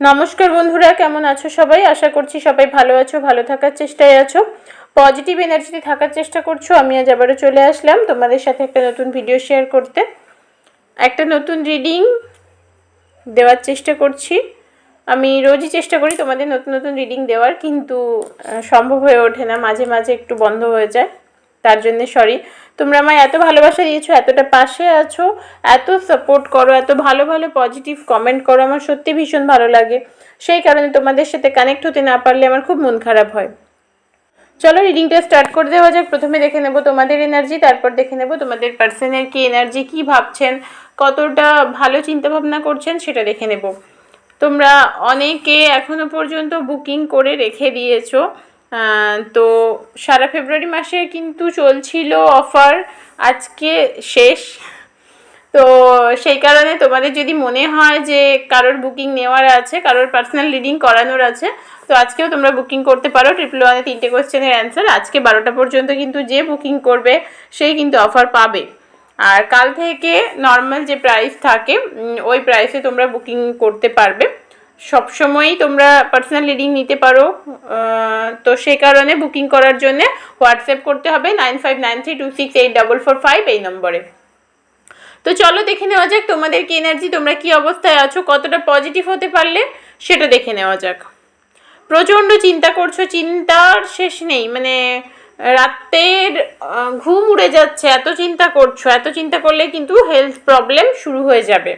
নমস্কার বন্ধুরা, কেমন আছো সবাই? আশা করছি সবাই ভালো আছো, ভালো থাকার চেষ্টায় আছো। পজিটিভ এনার্জিতে থাকার চেষ্টা করছ, আমি আজ আবারও চলে আসলাম তোমাদের সাথে একটা নতুন ভিডিও শেয়ার করতে। একটা নতুন রিডিং দেওয়ার চেষ্টা করছি। আমি রোজই চেষ্টা করি তোমাদের নতুন নতুন রিডিং দেওয়ার, কিন্তু সম্ভব হয়ে ওঠে না, মাঝে মাঝে একটু বন্ধ হয়ে যায়। তার জন্য সরি তোমরা আমায় এত ভালোবাসা দিয়েছ, এতটা পাশে আছো, এত সাপোর্ট করো, এত ভালো ভালো পজিটিভ কমেন্ট করো, আমার সত্যি ভীষণ ভালো লাগে। সেই কারণে তোমাদের সাথে কানেক্ট হতে না পারলে আমার খুব মন খারাপ হয়। চলো রিডিংটা স্টার্ট করে দেওয়া যাক। প্রথমে দেখে নেব তোমাদের এনার্জি তারপর দেখে নেব তোমাদের পার্সনের কি এনার্জি কি ভাবছেন, কতটা ভালো চিন্তা ভাবনা করছেন, সেটা দেখে নেব। তোমরা অনেকে এখনও পর্যন্ত বুকিং করে রেখে দিয়েছ। তো সারা ফেব্রুয়ারি মাসে কিন্তু চলছিল অফার, আজকে শেষ। তো সেই কারণে তোমাদের যদি মনে হয় যে কারোর বুকিং নেওয়ার আছে, কারোর পার্সোনাল রিডিং করানোর আছে, তো আজকেও তোমরা বুকিং করতে পারো ট্রিপল ওয়ানে তিনটে কোয়েশ্চেনের অ্যান্সার আজকে বারোটা পর্যন্ত কিন্তু যে বুকিং করবে সেই কিন্তু অফার পাবে। আর কাল থেকে নর্মাল যে প্রাইস থাকে ওই প্রাইসে তোমরা বুকিং করতে পারবে। সবসময়ই তোমরা পার্সোনাল রিডিং নিতে পারো তো সেই কারণে বুকিং করার জন্য হোয়াটসঅ্যাপ করতে হবে nine five nine three two six eight double four five এই নম্বরে। তো চলো দেখে নেওয়া যাক তোমাদের কি এনার্জি তোমরা কি অবস্থায় আছো, কতটা পজিটিভ হতে পারলে সেটা দেখে নেওয়া যাক। প্রচণ্ড চিন্তা করছ, চিন্তার শেষ নেই মানে রাতের ঘুম উড়ে যাচ্ছে, এত চিন্তা করছ, এত চিন্তা করলে কিন্তু হেলথ প্রবলেম শুরু হয়ে যাবে।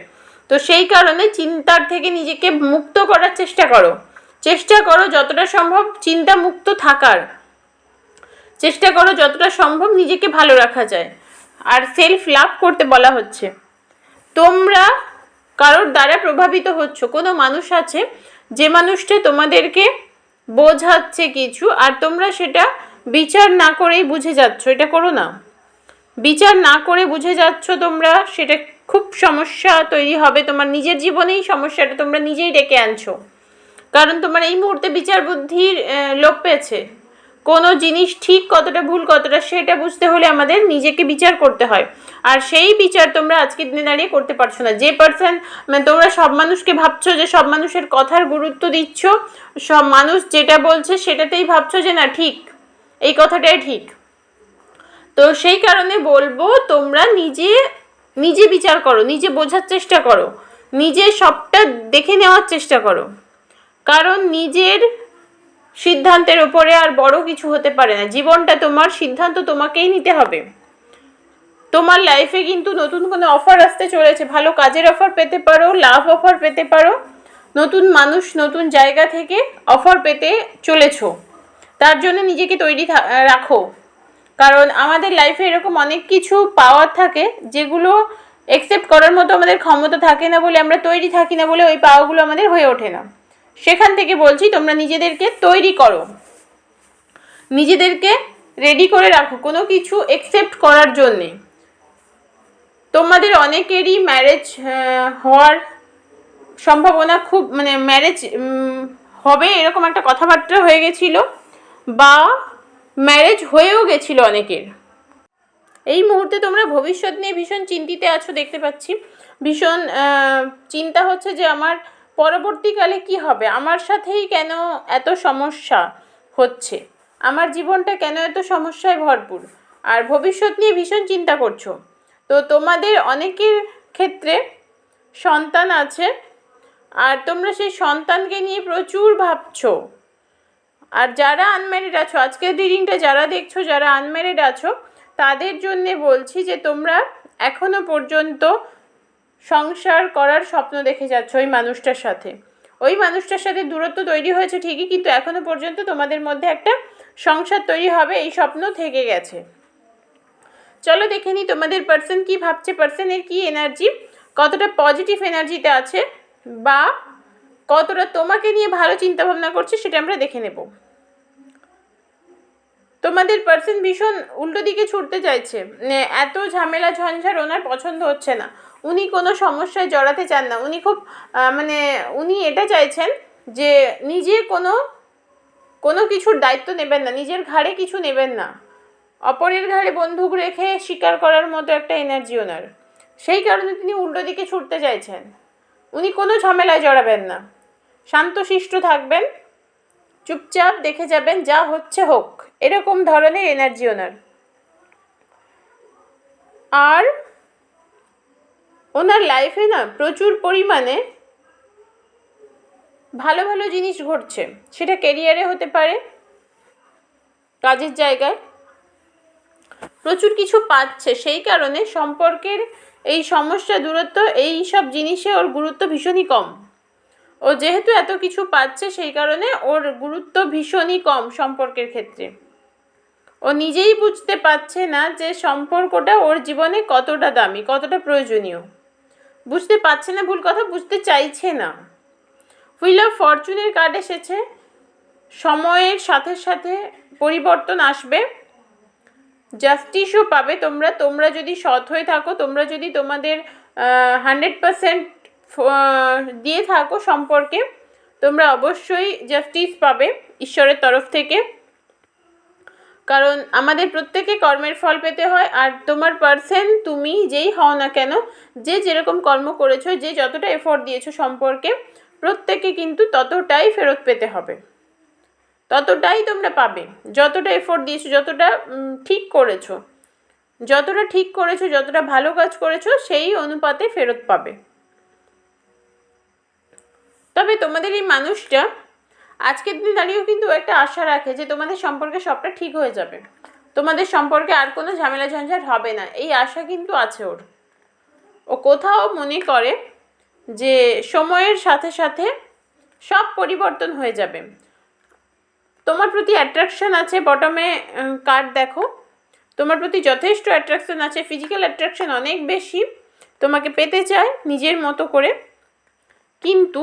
তো সেই কারণে চিন্তার থেকে নিজেকে মুক্ত করার চেষ্টা করো। চেষ্টা করো যতটা সম্ভব চিন্তা মুক্ত থাকার। চেষ্টা করো যতটা সম্ভব নিজেকে ভালো রাখা যায়। আর সেলফ লাভ করতে বলা হচ্ছে। তোমরা কারোর দ্বারা প্রভাবিত হচ্ছ, কোনো মানুষ আছে যে মানুষটা তোমাদেরকে বোঝাচ্ছে কিছু আর তোমরা সেটা বিচার না করেই বুঝে যাচ্ছ, এটা করো না। বিচার না করে বুঝে যাচ্ছ তোমরা, সেটা খুব সমস্যা তৈরি হবে। তোমার নিজের জীবনেই সমস্যাটা তোমরা নিজেই ডেকে আনছো। কারণ তোমার এই মুহূর্তে বিচার বুদ্ধির লোপ পেয়েছে। কোনো জিনিস ঠিক কতটা ভুল কতটা, সেটা বুঝতে হলে আমাদের নিজেকে বিচার করতে হয়। আর সেই বিচার তোমরা আজকের দিনে দাঁড়িয়ে করতে পারছ না। যে পার্সন মানে তোমরা সব মানুষকে ভাবছ যে সব মানুষের কথার গুরুত্ব দিচ্ছ, সব মানুষ যেটা বলছে সেটাতেই ভাবছ যে না, ঠিক, এই কথাটাই ঠিক। তো সেই কারণে বলব, তোমরা নিজে নিজে বিচার করো, নিজে বোঝার চেষ্টা করো। নিজে সবটা দেখে নেওয়ার চেষ্টা করো। কারণ নিজের সিদ্ধান্তের ওপরে আর বড় কিছু হতে পারে না। জীবনটা তোমার, সিদ্ধান্ত তোমাকেই নিতে হবে। তোমার লাইফে কিন্তু নতুন কোনো অফার আসতে চলেছে। ভালো কাজের অফার পেতে পারো, লাভ অফার পেতে পারো। নতুন মানুষ, নতুন জায়গা থেকে অফার পেতে চলেছো। তার জন্য নিজেকে তৈরি রাখো। কারণ আমাদের লাইফে এরকম অনেক কিছু পাওয়ার থাকে যেগুলো একসেপ্ট করার মতো আমাদের ক্ষমতা থাকে না বলে আমরা তৈরি থাকি না বলে ওই পাওয়াগুলো আমাদের হয়ে ওঠে না। সেখান থেকে বলছি, তোমরা নিজেদেরকে তৈরি করো। নিজেদেরকে রেডি করে রাখো, কোনো কিছু একসেপ্ট করার জন্যে। তোমাদের অনেকেরই ম্যারেজ হওয়ার সম্ভাবনা খুব মানে ম্যারেজ হবে এরকম একটা কথাবার্তা হয়ে গেছিল বা ম্যারেজ হয়েও গেছিল অনেকের। এই মুহূর্তে তোমরা ভবিষ্যৎ নিয়ে ভীষণ চিন্তিত আছো, দেখতে পাচ্ছি। ভীষণ চিন্তা হচ্ছে যে আমার পরবর্তীকালে কি হবে? আমার সাথেই কেন এত সমস্যা হচ্ছে? আমার জীবনটা কেন এত সমস্যায় ভরপুর? আর ভবিষ্যৎ নিয়ে ভীষণ চিন্তা করছ। তো তোমাদের অনেকের ক্ষেত্রে সন্তান আছে, আর তোমরা সেই সন্তানকে নিয়ে প্রচুর ভাবছ। আর যারা আনম্যারিড আছো, আজকের রিডিংটা যারা দেখছ, যারা আনম্যারিড আছো, তাদের জন্যে বলছি যে তোমরা এখনও পর্যন্ত সংসার করার স্বপ্ন দেখে যাচ্ছ ওই মানুষটার সাথে। ওই মানুষটার সাথে দূরত্ব তৈরি হয়েছে ঠিকই, কিন্তু এখনও পর্যন্ত তোমাদের মধ্যে একটা সংসার তৈরি হবে, এই স্বপ্ন থেকে গেছে। চলো দেখে নিই তোমাদের পার্সন কি ভাবছে। পার্সনের কি এনার্জি কতটা পজিটিভ এনার্জিতে আছে? বা কতটা তোমাকে নিয়ে ভালো চিন্তা ভাবনা করছে সেটা আমরা দেখে নেব। তোমাদের পার্সন ভীষণ উল্টো দিকে ছুটতে চাইছে। এত ঝামেলা ঝঞ্ঝাট ওনার পছন্দ হচ্ছে না। উনি কোনো সমস্যায় জড়াতে চান না। উনি খুব মানে উনি এটা চাইছেন যে নিজে কোনো কোনো কিছুর দায়িত্ব নেবেন না। নিজের ঘাড়ে কিছু নেবেন না। অপরের ঘাড়ে বন্দুক রেখে স্বীকার করার মতো একটা এনার্জি ওনার। সেই কারণে তিনি উল্টো দিকে ছুটতে চাইছেন। উনি কোনো ঝামেলায় জড়াবেন না। শান্তশিষ্ট থাকবেন। চুপচাপ দেখে যাবেন যা হচ্ছে হোক। এরকম ধরনের এনার্জি ওনার। আর ওনার লাইফে না প্রচুর পরিমাণে ভালো ভালো জিনিস ঘটছে। সেটা কেরিয়ারে হতে পারে, কাজের জায়গায় প্রচুর কিছু পাচ্ছে। সেই কারণে সম্পর্কের এই সমস্যা দূরত্ব, এই সব জিনিসে ওর গুরুত্ব ভীষণই কম। ও যেহেতু এত কিছু পাচ্ছে, সেই কারণে ওর গুরুত্ব ভীষণই কম সম্পর্কের ক্ষেত্রে। ও নিজেই বুঝতে পারছে না যে সম্পর্কটা ওর জীবনে কতটা দামি, কতটা প্রয়োজনীয়। বুঝতে পারছে না, ভুল কথা, বুঝতে চাইছে না। হুইল অফ ফরচুনের কার্ড এসেছে। সময়ের সাথে সাথে পরিবর্তন আসবে। জাস্টিসও পাবে তোমরা। তোমরা যদি সৎ হয়ে থাকো, তোমরা যদি তোমাদের হান্ড্রেড পারসেন্ট দিয়ে থাকো সম্পর্কে। তোমরা অবশ্যই জাস্টিস পাবে ঈশ্বরের তরফ থেকে। কারণ আমাদের প্রত্যেকে কর্মের ফল পেতে হয়, আর তোমার পার্সেন তুমি যেই হও না কেন, যে যেরকম কর্ম করেছ, যে যতটা এফোর্ট দিয়েছ সম্পর্কে, প্রত্যেকে কিন্তু ততটাই ফেরত পেতে হবে। ততটাই তোমরা পাবে। যতটা এফোর্ট দিয়েছ, যতটা ঠিক করেছ, যতটা ঠিক করেছ, যতটা ভালো কাজ করেছ, সেই অনুপাতে ফেরত পাবে। তবে তোমাদের এই মানুষটা আজকের দিন দাঁড়িয়েও কিন্তু একটা আশা রাখে যে তোমাদের সম্পর্কে সবটা ঠিক হয়ে যাবে। তোমাদের সম্পর্কে আর কোনো ঝামেলা ঝঞ্ঝাট হবে না, এই আশা কিন্তু আছে ওর। ও কোথাও মনে করে যে সময়ের সাথে সাথে সব পরিবর্তন হয়ে যাবে। তোমার প্রতি অ্যাট্রাকশন আছে বটমে কার্ড দেখো। তোমার প্রতি যথেষ্ট অ্যাট্রাকশন আছে ফিজিক্যাল অ্যাট্রাকশন অনেক বেশি। তোমাকে পেতে চায় নিজের মতো করে। কিন্তু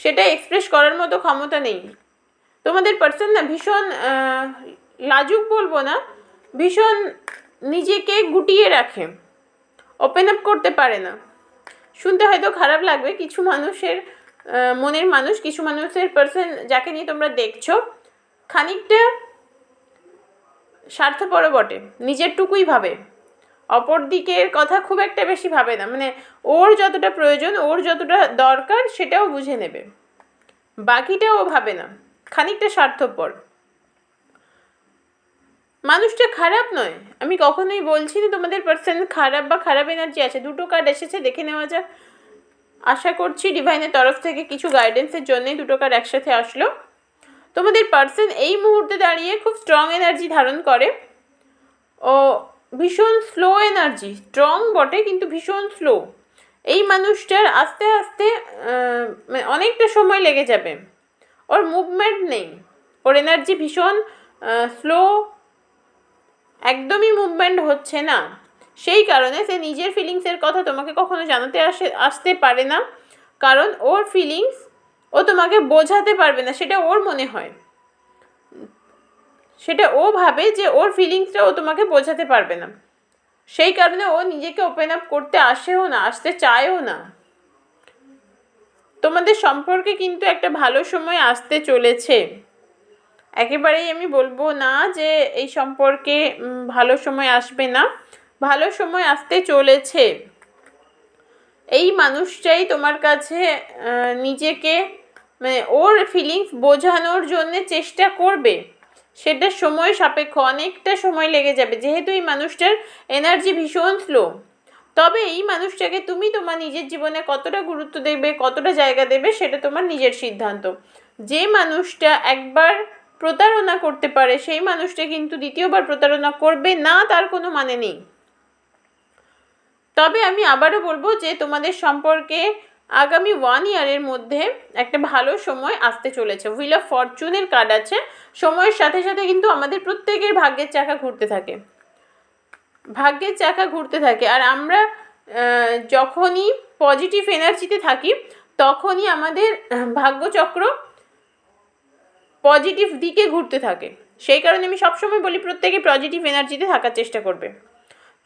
সেটা এক্সপ্রেস করার মতো ক্ষমতা নেই। তোমাদের পার্সন না, ভীষণ লাজুক বলব না, ভীষণ নিজেকে গুটিয়ে রাখে। ওপেন আপ করতে পারে না। শুনতে হয়তো খারাপ লাগবে, কিছু মানুষের মনের মানুষ, কিছু মানুষের পার্সন যাকে নিয়ে তোমরা দেখছ, খানিকটা স্বার্থপর বটে, নিজেরটুকুই ভাবে। অপর দিকের কথা খুব একটা বেশি ভাবে না। মানে ওর যতটা প্রয়োজন, ওর যতটা দরকার সেটাও বুঝে নেবে। বাকিটাও ভাবে না। খানিকটা স্বার্থপর। মানুষটা খারাপ নয়। আমি কখনোই বলছি না তোমাদের পার্সেন্ট খারাপ বা খারাপ এনার্জি আছে। দুটো কার্ড এসেছে, দেখে নেওয়া যাক। আশা করছি ডিভাইনের তরফ থেকে কিছু গাইডেন্সের জন্যই দুটো কার্ড একসাথে আসলো। তোমাদের পার্সন এই মুহূর্তে দাঁড়িয়ে খুব স্ট্রং এনার্জি ধারণ করে। ও ভীষণ স্লো এনার্জি স্ট্রং বটে, কিন্তু ভীষণ স্লো এই মানুষটার আস্তে আস্তে মানে অনেকটা সময় লেগে যাবে। ওর মুভমেন্ট নেই। ওর এনার্জি ভীষণ স্লো একদমই মুভমেন্ট হচ্ছে না। সেই কারণে সে নিজের ফিলিংসের কথা তোমাকে কখনো জানাতে আসে, আসতে পারে না। কারণ ওর ফিলিংস ও তোমাকে বোঝাতে পারবে না, সেটা ওর মনে হয়। সেটা ও ভাবে যে ওর ফিলিংসটা ও তোমাকে বোঝাতে পারবে না। সেই কারণে ও নিজেকে ওপেন আপ করতে আসেও না, আসতে চায়ও না। তোমাদের সম্পর্কে কিন্তু একটা ভালো সময় আসতে চলেছে। একেবারেই আমি বলব না যে এই সম্পর্কে ভালো সময় আসবে না। ভালো সময় আসতে চলেছে। এই মানুষটাই তোমার কাছে নিজেকে মানে ওর ফিলিংস বোঝানোর জন্যে চেষ্টা করবে। সেটা সময় সাপেক্ষ, অনেকটা সময় লেগে যাবে। যেহেতু এই মানুষটার এনার্জি ভীষণ স্লো তবে এই মানুষটাকে তুমি তোমার নিজের জীবনে কতটা গুরুত্ব দেবে, কতটা জায়গা দেবে, সেটা তোমার নিজের সিদ্ধান্ত। যে মানুষটা একবার প্রতারণা করতে পারে, সেই মানুষটা কিন্তু দ্বিতীয়বার প্রতারণা করবে না, তার কোনো মানে নেই। তবে আমি আবারও বলব যে তোমাদের সম্পর্কে আগামী ওয়ান ইয়ারের মধ্যে একটা ভালো সময় আসতে চলেছে। হুইল অফ ফরচুনের কার্ড আছে। সময়ের সাথে সাথে কিন্তু আমাদের প্রত্যেকের ভাগ্যের চাকা ঘুরতে থাকে। ভাগ্যের চাকা ঘুরতে থাকে। আর আমরা যখনই পজিটিভ এনার্জিতে থাকি, তখনই আমাদের ভাগ্যচক্র পজিটিভ দিকে ঘুরতে থাকে। সেই কারণে আমি সবসময় বলি, প্রত্যেকে পজিটিভ এনার্জিতে থাকার চেষ্টা করবে।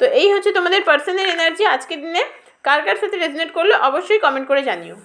তো এই হচ্ছে তোমাদের পার্সোনাল এনার্জি আজকের দিনে। কার কার সাথে রেজনেট করলে অবশ্যই কমেন্ট করে জানিও।